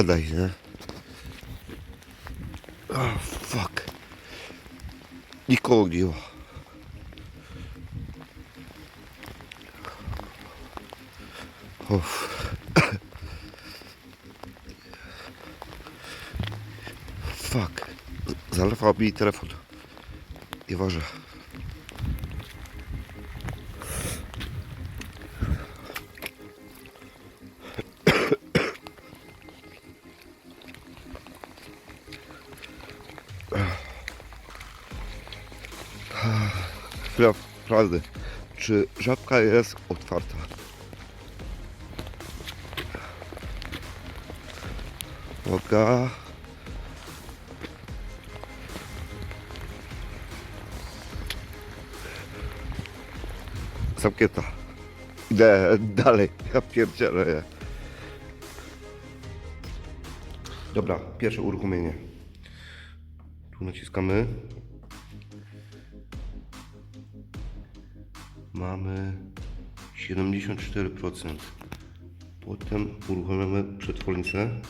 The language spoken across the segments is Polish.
Spadaj, nie? Oh, fuck. Nikogo nie ma. Uff. Fuck. Zalewał mi telefon. Nieważne. Chwila prawdy. Czy żabka jest otwarta? Uwaga. Zamknięta. Idę dalej. Ja pierdzielę. Dobra, pierwsze uruchomienie. Naciskamy. Mamy 74%. Potem uruchamiamy przetwornicę.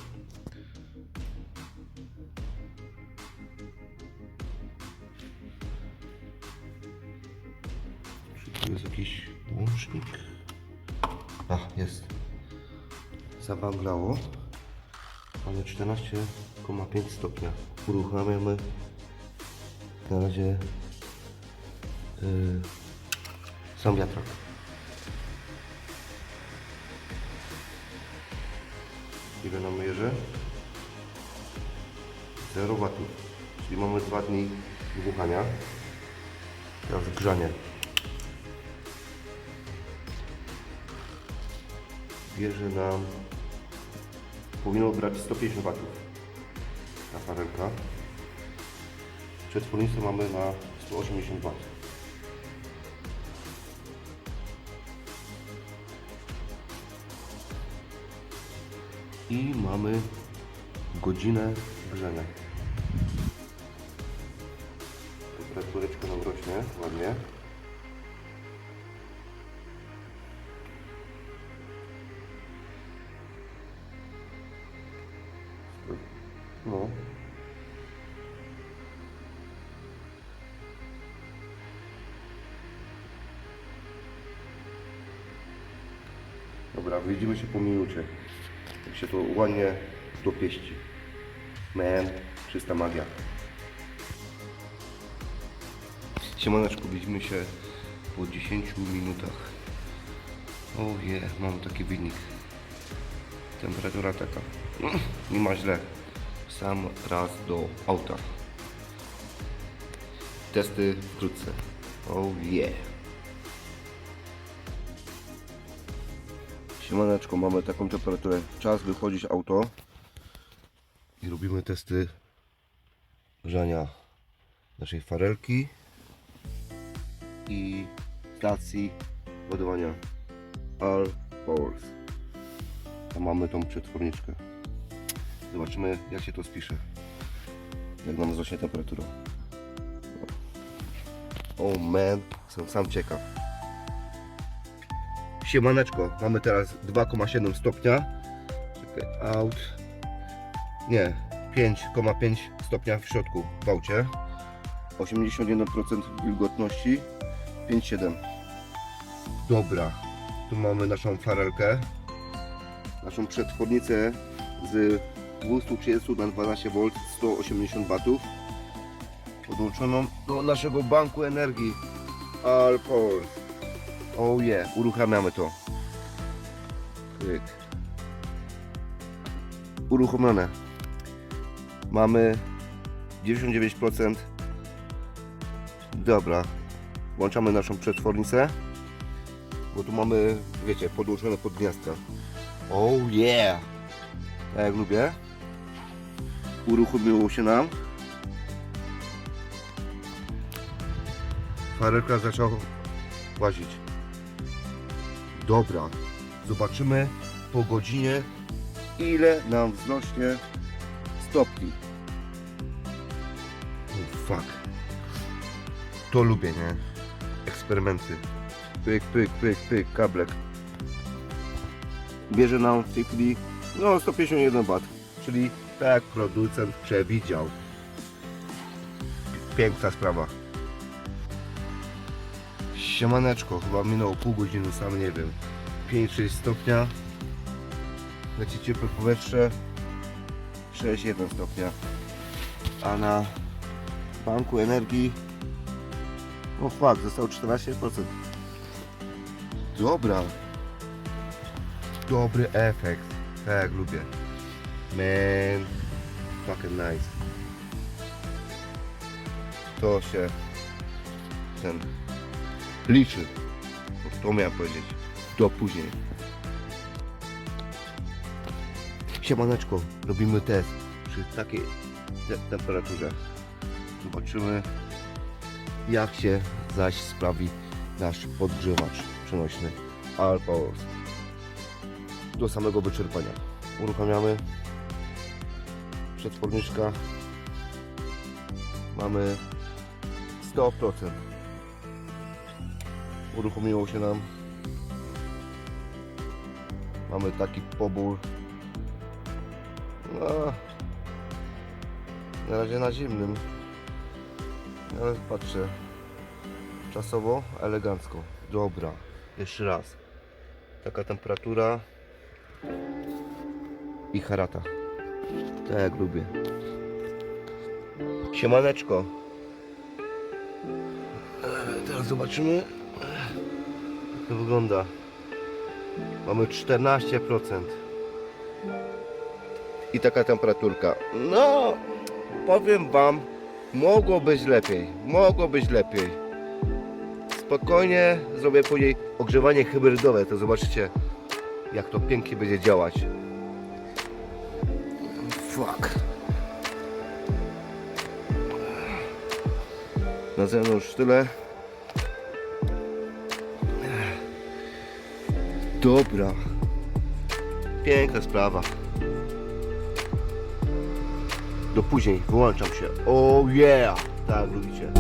Czy tu jest jakiś łącznik? A, jest. Zawaglało. Mamy 14,5 stopnia. Uruchamiamy na razie yy, sam wiatrak. Ile nam mierzy? 0 watów. Czyli mamy 2 dni dmuchania. Teraz grzanie. Bierze nam powinno brać 150 watów ta farelka. Przetwornicę mamy na 180 watów. I mamy godzinę grzania. Temperatureczka nam rośnie ładnie. Dobra, widzimy się po minucie. Jak się to ładnie dopieści. Man, czysta magia. Siemaneczku, widzimy się po 10 minutach. O je, mam taki wynik. Temperatura taka. Nie ma źle. Sam raz do auta. Testy wkrótce. Oh yeah. Siemaneczko, mamy taką temperaturę. Czas wychodzić auto. I robimy testy grzania naszej farelki i stacji ładowania All Powers. Tam mamy tą przetworniczkę. Zobaczymy jak się to spisze. Jak nam wzrośnie temperatura. O man, jestem sam ciekaw. Siemaneczko, mamy teraz 2,7 stopnia. Out. Nie, 5,5 stopnia w środku w aucie. 81% wilgotności. 5,7. Dobra, tu mamy naszą farelkę. Naszą przetwornicę z 230 na 12 V 180 W podłączoną do naszego banku energii Alpol oh yeah, uruchamiamy to Pyk. uruchomione mamy 99% dobra włączamy naszą przetwornicę bo tu mamy, wiecie, podłączone pod gniazdka oh yeah tak jak lubię uruchomiło się nam. Farelka zaczęła łazić. Dobra, zobaczymy po godzinie ile nam wzrośnie stopni. Oh fuck. To lubię, nie? Eksperymenty. Pyk, pyk, pyk, pyk, kablek. Bierze nam w tej chwili no 151 W, czyli tak producent przewidział. Piękna sprawa. Siemaneczko, chyba minęło pół godziny, sam nie wiem. 5-6 stopnia. Leci ciepłe powietrze. 6-1 stopnia. A na banku energii o fakt, zostało 14%. Dobra. Dobry efekt. Tak lubię. Man. Fucking nice. To się ten liczy. To miałem powiedzieć. Do później. Siemaneczko, robimy test przy takiej te- temperaturze. Zobaczymy jak się zaś sprawi nasz podgrzewacz przenośny Alphaos do samego wyczerpania. Uruchamiamy przetworniczka. Mamy 100%. Uruchomiło się nam. Mamy taki pobór. No, na razie na zimnym. Ale patrzę. Czasowo, elegancko. Dobra. Jeszcze raz. Taka temperatura. I harata. Tak lubię. Siemaneczko. E, Teraz zobaczymy. Jak to wygląda. Mamy 14%. I taka temperaturka. No, powiem Wam, mogło być lepiej. Mogło być lepiej. Spokojnie zrobię później ogrzewanie hybrydowe, to zobaczycie jak to pięknie będzie działać. Fuck. Na zewnątrz tyle. Dobra. Piękna sprawa. Do później, wyłączam się. Oh yeah! Tak, lubicie.